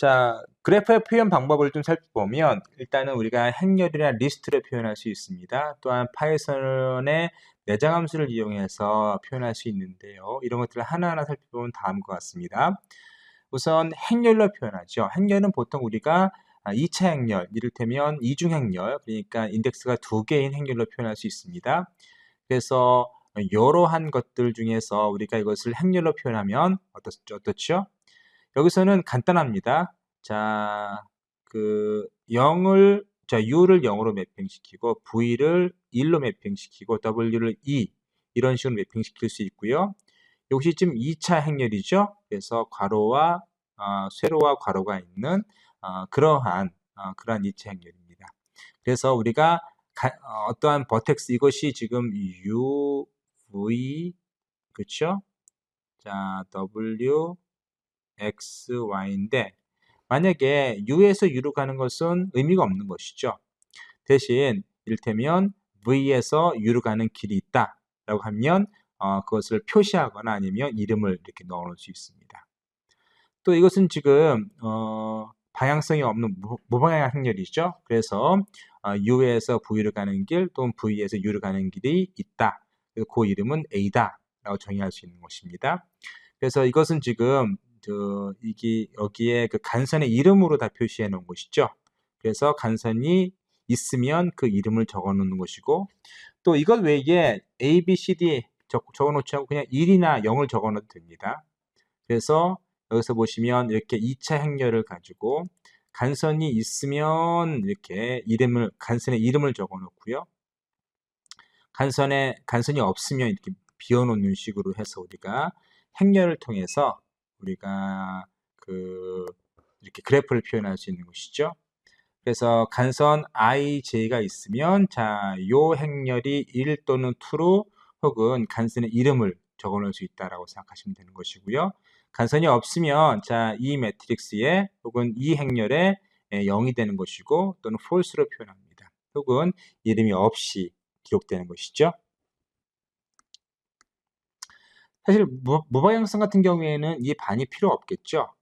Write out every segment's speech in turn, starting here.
자, 그래프의 표현 방법을 좀 살펴보면 일단은 우리가 행렬이나 리스트로 표현할 수 있습니다. 또한 파이썬의 내장 함수를 이용해서 표현할 수 있는데요. 이런 것들을 하나하나 살펴보면 다음과 같습니다. 우선 행렬로 표현하죠. 행렬은 보통 우리가 2차 행렬, 이를테면 이중 행렬, 그러니까 인덱스가 두 개인 행렬로 표현할 수 있습니다. 그래서 이러한 것들 중에서 우리가 이것을 행렬로 표현하면 어떻죠? 어떻죠? 여기서는 간단합니다. 자, 그 0을 자, U를 0으로 매핑시키고 V를 1로 매핑시키고 W를 2 이런 식으로 매핑시킬 수 있고요. 이것이 지금 2차 행렬이죠. 그래서 괄호와 어, 세로와 괄호가 있는 어, 그러한 어, 그러한 2차 행렬입니다. 그래서 우리가 가, 어, 떠한 버텍스 이것이 지금 U, V 그렇죠? 자, W, X, Y인데 만약에 U에서 U로 가는 것은 의미가 없는 것이죠. 대신 이를테면 V에서 U로 가는 길이 있다 라고 하면 어, 그것을 표시하거나 아니면 이름을 이렇게 넣어 놓을 수 있습니다. 또 이것은 지금 어, 방향성이 없는 무방향 행렬이죠. 그래서 어, U에서 V로 가는 길 또는 V에서 U로 가는 길이 있다. 그 이름은 A다 라고 정의할 수 있는 것입니다. 그래서 이것은 지금 저 이게 여기에 그 간선의 이름으로 다 표시해 놓은 것이죠. 그래서 간선이 있으면 그 이름을 적어 놓는 것이고 또 이것 외에 A, B, C, D 적, 어 놓지 않고 그냥 1이나 0을 적어 놓도 됩니다. 그래서 여기서 보시면 이렇게 2차 행렬을 가지고 간선이 있으면 이렇게 이름을 간선의 이름을 적어 놓고요. 간선에 간선이 없으면 이렇게 비워 놓는 식으로 해서 우리가 행렬을 통해서 우리가 그 이렇게 그래프를 표현할 수 있는 것이죠. 그래서 간선 ij가 있으면 자, 요 행렬이 1 또는 2로 혹은 간선의 이름을 적어 놓을 수 있다라고 생각하시면 되는 것이고요. 간선이 없으면 자, 이 매트릭스에 혹은 이 행렬에 0이 되는 것이고 또는 false로 표현합니다. 혹은 이름이 없이 기록되는 것이죠. 사실 무, 무방향성 같은 경우에는 이 반이 필요 없겠죠.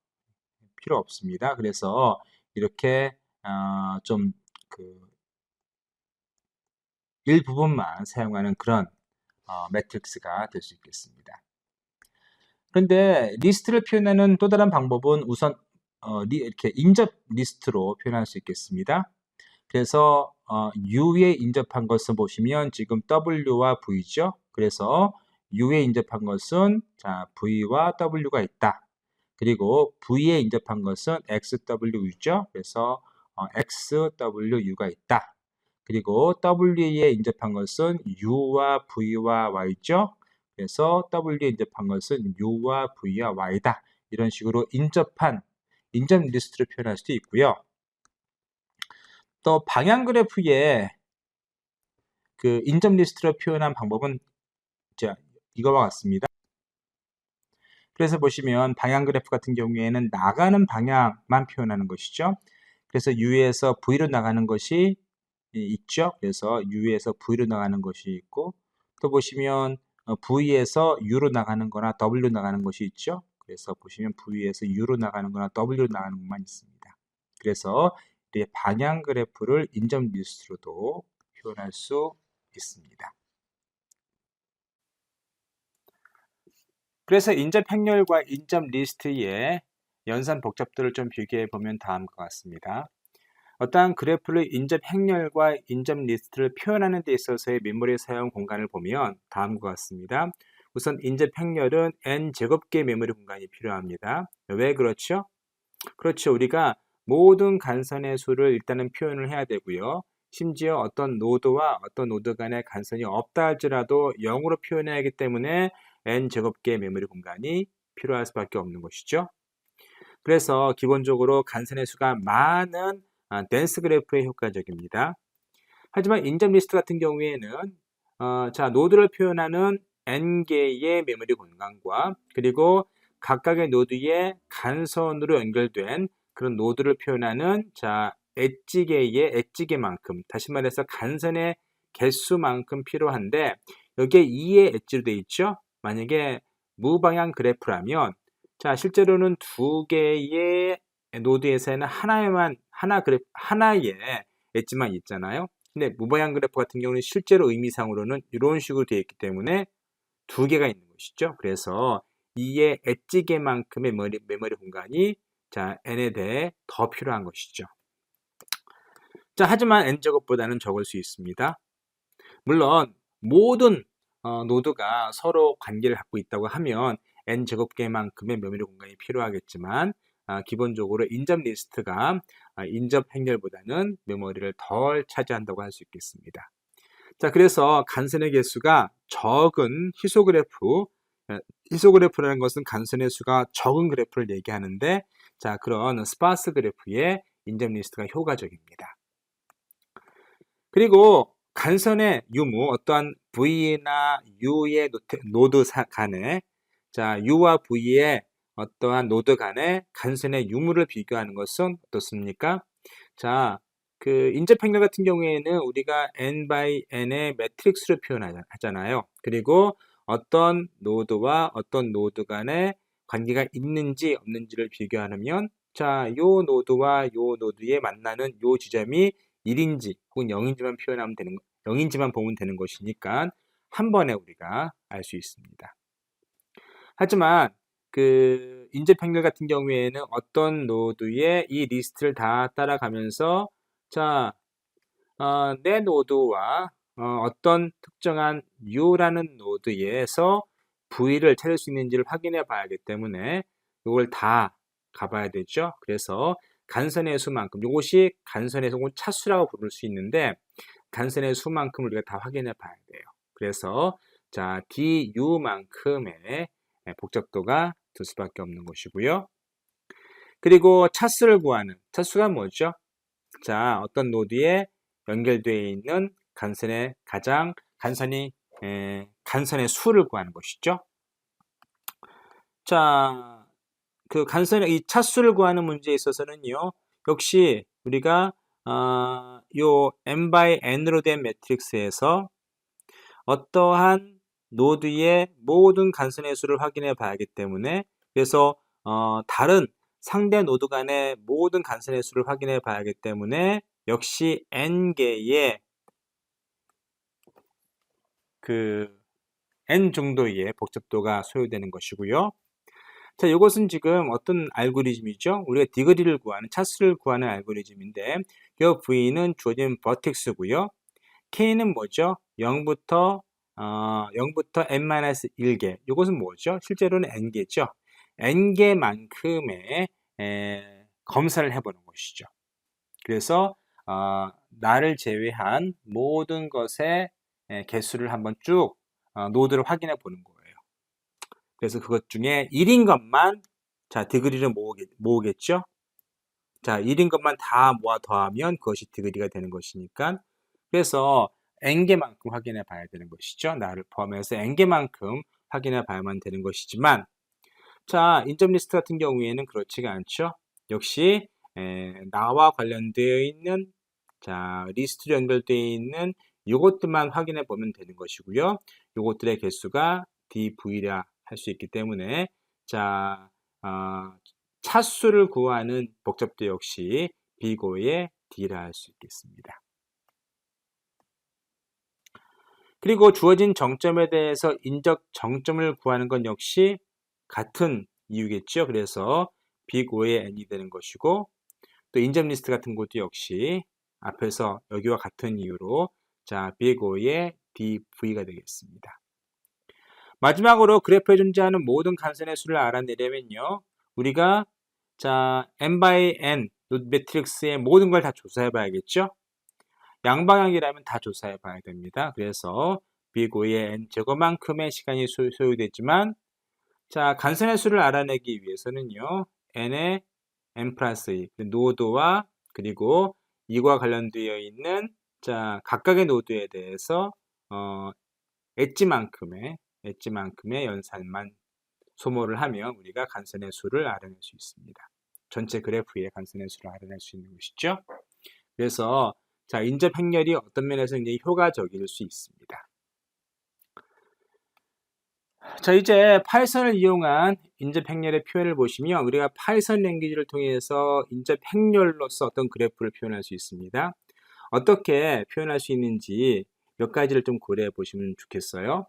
필요 없습니다. 그래서 이렇게 어, 좀그 일부분만 사용하는 그런 어, 매트릭스가 될 수 있겠습니다. 그런데 리스트를 표현하는 또 다른 방법은 우선 어, 리, 이렇게 인접 리스트로 표현할 수 있겠습니다. 그래서 어, U에 인접한 것을 보시면 지금 W와 V죠. 그래서 U에 인접한 것은 자 V와 W가 있다. 그리고 V에 인접한 것은 XWU죠. 그래서 어, XWU가 있다. 그리고 W에 인접한 것은 U와 V와 Y죠. 그래서 W에 인접한 것은 U와 V와 Y다. 이런 식으로 인접한 인접 리스트를 표현할 수도 있고요. 또 방향 그래프에 그 인접 리스트로 표현한 방법은 자, 이거와 같습니다. 그래서 보시면 방향 그래프 같은 경우에는 나가는 방향만 표현하는 것이죠. 그래서 U에서 V로 나가는 것이 있죠. 그래서 U에서 V로 나가는 것이 있고 또 보시면 어, V에서 U로 나가는 거나 W로 나가는 것이 있죠. 그래서 보시면 V에서 U로 나가는 거나 W로 나가는 것만 있습니다. 그래서 방향 그래프를 인점 리스트로도 표현할 수 있습니다. 그래서 인접 행렬과 인접 리스트의 연산 복잡도를 좀 비교해 보면 다음과 같습니다. 어떠한 그래프를 인접 행렬과 인접 리스트를 표현하는 데 있어서의 메모리 사용 공간을 보면 다음과 같습니다. 우선 인접 행렬은 n 제곱개 메모리 공간이 필요합니다. 왜 그렇죠? 그렇죠. 우리가 모든 간선의 수를 일단은 표현을 해야 되고요. 심지어 어떤 노드와 어떤 노드 간의 간선이 없다 할지라도 0으로 표현해야 하기 때문에 n제곱개의 메모리 공간이 필요할 수밖에 없는 것이죠. 그래서 기본적으로 간선의 수가 많은 댄스 그래프에 효과적입니다. 하지만 인접 리스트 같은 경우에는 어, 자 노드를 표현하는 n개의 메모리 공간과 그리고 각각의 노드의 간선으로 연결된 그런 노드를 표현하는 자 엣지개의 엣지개만큼 다시 말해서 간선의 개수만큼 필요한데 여기에 2의 엣지로 되어 있죠. 만약에 무방향 그래프라면 자 실제로는 두 개의 노드에서는 하나에만 하나 그래프 하나의 엣지만 있잖아요. 근데 무방향 그래프 같은 경우는 실제로 의미상으로는 이런 식으로 되어 있기 때문에 두 개가 있는 것이죠. 그래서 이의 엣지 개만큼의 메모리, 메모리 공간이 자 n에 대해 더 필요한 것이죠. 자 하지만 n 제곱보다는 적을 수 있습니다. 물론 모든 어, 노드가 서로 관계를 갖고 있다고 하면 n 제곱개만큼의 메모리 공간이 필요하겠지만 아, 기본적으로 인접 리스트가 아, 인접 행렬보다는 메모리를 덜 차지한다고 할 수 있겠습니다. 자, 그래서 간선의 개수가 적은 히소그래프, 어, 히소그래프라는 것은 간선의 수가 적은 그래프를 얘기하는데, 자, 그런 스파스 그래프의 인접 리스트가 효과적입니다. 그리고 간선의 유무, 어떠한 V나 U의 노드 간에, 자, U와 V의 어떠한 노드 간의 간선의 유무를 비교하는 것은 어떻습니까? 자, 그 인접 행렬 같은 경우에는 우리가 n by n의 매트릭스로 표현하잖아요. 그리고 어떤 노드와 어떤 노드 간의 관계가 있는지 없는지를 비교하면 자, 요 노드와 요 노드에 만나는 요 지점이 1인지 혹은 0인지만 표현하면 되는 0인지만 보면 되는 것이니까 한 번에 우리가 알 수 있습니다. 하지만 그 인접 행렬 같은 경우에는 어떤 노드에 이 리스트를 다 따라가면서 자, 어, 내 노드와 어, 떤 특정한 U라는 노드에서 V를 찾을 수 있는지를 확인해 봐야 하기 때문에 이걸 다 가봐야 되죠. 그래서 간선의 수만큼, 이것이 간선의 수, 차수라고 부를 수 있는데 간선의 수만큼 우리가 다 확인해 봐야 돼요. 그래서 자, DU만큼의 복잡도가 될 수밖에 없는 것이고요. 그리고 차수를 구하는 차수가 뭐죠? 자, 어떤 노드에 연결되어 있는 간선의 가장 간선이 에, 간선의 수를 구하는 것이죠. 자, 그 간선의 이 차수를 구하는 문제에 있어서는요. 역시 우리가 어, 요 n by n으로 된 매트릭스에서 어떠한 노드의 모든 간선의 수를 확인해 봐야 하기 때문에 그래서 어, 다른 상대 노드 간의 모든 간선의 수를 확인해 봐야 하기 때문에 역시 n개의 그 n 정도의 복잡도가 소요되는 것이고요. 자, 이것은 지금 어떤 알고리즘이죠? 우리가 디그리를 구하는, 차수를 구하는 알고리즘인데, 이 v는 주어진 버텍스고요. k는 뭐죠? 0부터 어, 0부터 n-1개. 이것은 뭐죠? 실제로는 n개죠. n개만큼의 에, 검사를 해보는 것이죠. 그래서 어, 나를 제외한 모든 것의 에, 개수를 한번 쭉 어, 노드를 확인해 보는 거예요. 그래서 그것 중에 1인 것만 자 디그리를 모으겠, 모으겠 죠. 자 1인 것만 다 모아 더하면 그것이 디그리가 되는 것이니까 그래서 n개만큼 확인해 봐야 되는 것이죠. 나를 포함해서 n개만큼 확인해 봐야만 되는 것이지만 자, 인접 리스트 같은 경우에는 그렇지가 않죠. 역시 에, 나와 관련되어 있는 자, 리스트로 연결되어 있는 이것들만 확인해 보면 되는 것이고요. 이것들의 개수가 dv라 할 수 있기 때문에 자, 어, 차수를 구하는 복잡도 역시 비고의 d라 할 수 있겠습니다. 그리고 주어진 정점에 대해서 인적 정점을 구하는 건 역시 같은 이유겠죠. 그래서 빅5의 n이 되는 것이고 또 인접 리스트 같은 것도 역시 앞에서 여기와 같은 이유로 자 빅5의 dv가 되겠습니다. 마지막으로 그래프에 존재하는 모든 간선의 수를 알아내려면요. 우리가 자 n by n 매트릭스의 모든 걸 다 조사해 봐야겠죠. 양방향이라면 다 조사해 봐야 됩니다. 그래서 빅5의 n 제거만큼의 시간이 소요되지만 자, 간선의 수를 알아내기 위해서는요. n의 n 플러스 2, 노드와 그리고 이와 관련되어 있는 자, 각각의 노드에 대해서 어, 엣지만큼의 엣지만큼의 연산만 소모를 하면 우리가 간선의 수를 알아낼 수 있습니다. 전체 그래프의 간선의 수를 알아낼 수 있는 것이죠. 그래서 자, 인접 행렬이 어떤 면에서 굉장히 효과적일 수 있습니다. 자, 이제 파이썬을 이용한 인접 행렬의 표현을 보시면 우리가 파이썬 랭귀지를 통해서 인접 행렬로서 어떤 그래프를 표현할 수 있습니다. 어떻게 표현할 수 있는지 몇 가지를 좀 고려해 보시면 좋겠어요.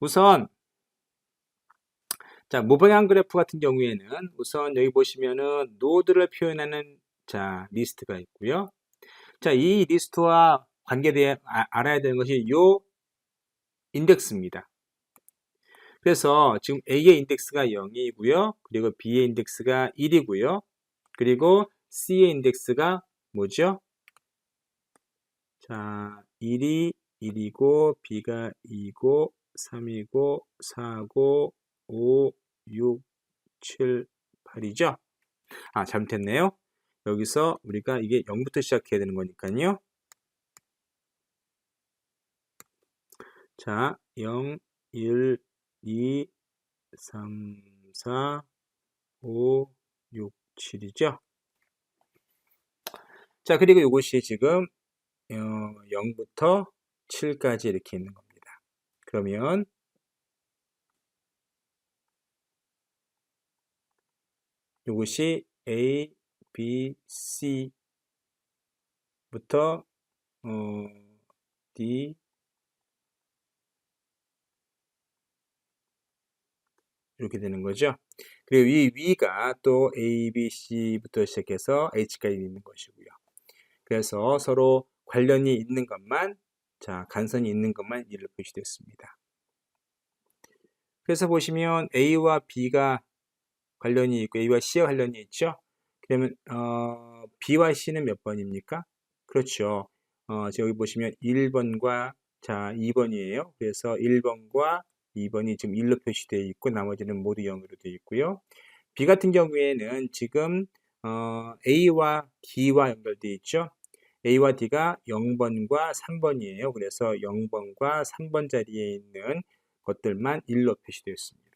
우선 자, 무방향 그래프 같은 경우에는 우선 여기 보시면은 노드를 표현하는 자, 리스트가 있고요. 자, 이 리스트와 관계되어 아, 알아야 되는 것이 요 인덱스입니다. 그래서 지금 A의 인덱스가 0이고요. 그리고 B의 인덱스가 1이고요. 그리고 C의 인덱스가 뭐죠? 자, 1이 1이고 B가 2고 3이고 4고 5, 6, 7, 8이죠? 아, 잘못했네요. 여기서 우리가 이게 0부터 시작해야 되는 거니까요. 자, 0, 1, 2, 3, 4, 5, 6, 7이죠. 자, 그리고 이것이 지금 어, 0부터 7까지 이렇게 있는 겁니다. 그러면 이것이 A, B, C부터 어, D, 이렇게 되는 거죠. 그리고 이 위가 또 A, B, C부터 시작해서 H까지 있는 것이고요. 그래서 서로 관련이 있는 것만, 자, 간선이 있는 것만 1을 표시됐습니다. 그래서 보시면 A와 B가 관련이 있고 A와 C와 관련이 있죠. 그러면 어, B와 C는 몇 번입니까? 그렇죠. 어, 여기 보시면 1번과 자 2번이에요. 그래서 1번과 2번이 지금 1로 표시되어 있고 나머지는 모두 0으로 되어 있고요. B 같은 경우에는 지금 어, A와 D와 연결되어 있죠. A와 D가 0번과 3번이에요. 그래서 0번과 3번 자리에 있는 것들만 1로 표시되어 있습니다.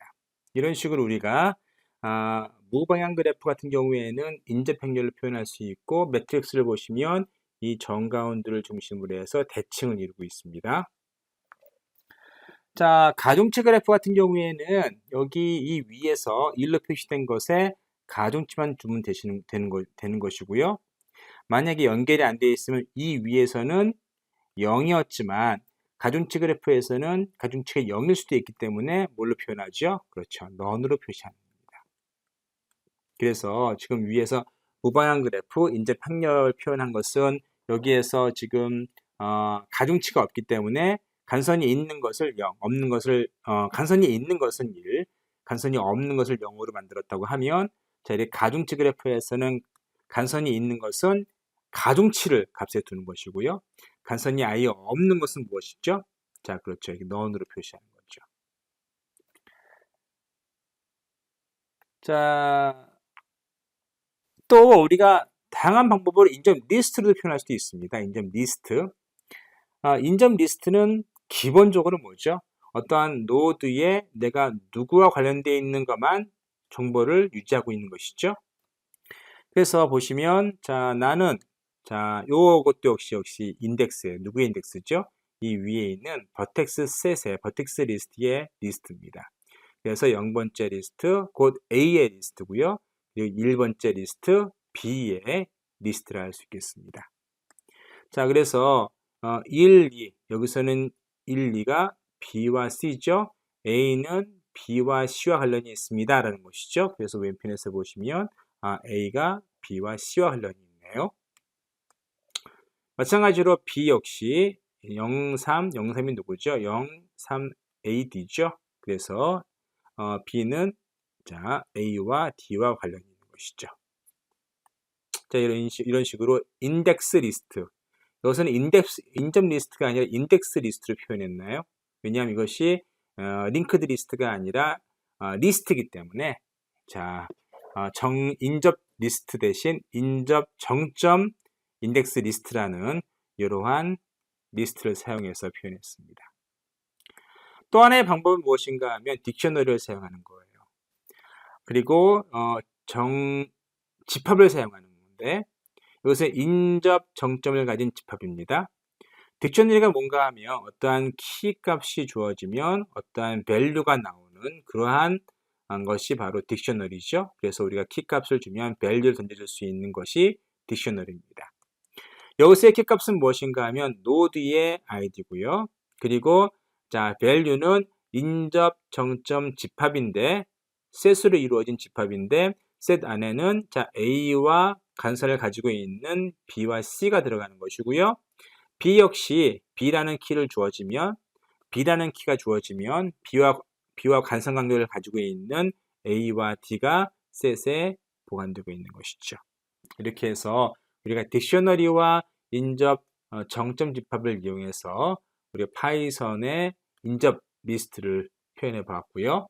이런 식으로 우리가 아, 무방향 그래프 같은 경우에는 인접 행렬을 표현할 수 있고 매트릭스를 보시면 이 정가운드를 중심으로 해서 대칭을 이루고 있습니다. 자, 가중치 그래프 같은 경우에는 여기 이 위에서 1로 표시된 것에 가중치만 주면 되시는, 되는, 거, 되는 것이고요. 만약에 연결이 안 되어 있으면 이 위에서는 0이었지만 가중치 그래프에서는 가중치가 0일 수도 있기 때문에 뭘로 표현하죠? 그렇죠. 넌으로 표시하는 겁니다. 그래서 지금 위에서 무방향 그래프, 인접 확률 표현한 것은 여기에서 지금 어, 가중치가 없기 때문에 간선이 있는 것을 0, 없는 것을 어, 간선이 있는 것은 1, 간선이 없는 것을 0으로 만들었다고 하면 자, 이렇게 가중치 그래프에서는 간선이 있는 것은 가중치를 값에 두는 것이고요. 간선이 아예 없는 것은 무엇이죠? 자, 그렇죠. 이게 넌으로 표시하는 거죠. 자, 또 우리가 다양한 방법으로 인점 리스트로 표현할 수도 있습니다. 인점 리스트. 아, 인점 리스트는 기본적으로 뭐죠? 어떠한 노드에 내가 누구와 관련되어 있는 것만 정보를 유지하고 있는 것이죠. 그래서 보시면 자 나는 자 요것도 역시 역시 인덱스 누구의 인덱스죠? 이 위에 있는 버텍스 셋의 버텍스 리스트의 리스트입니다. 그래서 0번째 리스트 곧 A의 리스트고요. 그리고 1번째 리스트 B의 리스트를 할수 있겠습니다. 자 그래서 어, 1, 2 여기서는 1, 2가 B와 C죠. A는 B와 C와 관련이 있습니다. 라는 것이죠. 그래서 왼편에서 보시면 아, A가 B와 C와 관련이 있네요. 마찬가지로 B 역시 0, 3, 0, 3이 누구죠? 0, 3, AD죠. 그래서 어, B는 자 A와 D와 관련이 있는 것이죠. 자 이런, 이런 식으로 인덱스 리스트 이것은 인덱스, 인접 리스트가 아니라 인덱스 리스트로 표현했나요? 왜냐하면 이것이 어, 링크드 리스트가 아니라 어, 리스트이기 때문에 자 어, 정 인접 리스트 대신 인접 정점 인덱스 리스트라는 이러한 리스트를 사용해서 표현했습니다. 또 하나의 방법은 무엇인가 하면 딕셔너리를 사용하는 거예요. 그리고 어, 정 집합을 사용하는 건데 이것은 인접 정점을 가진 집합입니다. 딕셔너리가 뭔가 하면 어떠한 키 값이 주어지면 어떠한 밸류가 나오는 그러한 것이 바로 딕셔너리죠. 그래서 우리가 키 값을 주면 value를 던져줄 수 있는 것이 딕셔너리입니다. 여기서의 키값은 무엇인가 하면 노드의 id고요. 그리고 자 value는 인접 정점 집합인데 set으로 이루어진 집합인데 set 안에는 자 a와 간선을 가지고 있는 b와 c가 들어가는 것이고요. b 역시 b라는 키를 주어지면 b라는 키가 주어지면 b와 b와 간선 관계를 가지고 있는 a와 d가 set에 보관되고 있는 것이죠. 이렇게 해서 우리가 딕셔너리와 인접 어, 정점 집합을 이용해서 우리가 파이썬의 인접 리스트를 표현해 봤고요.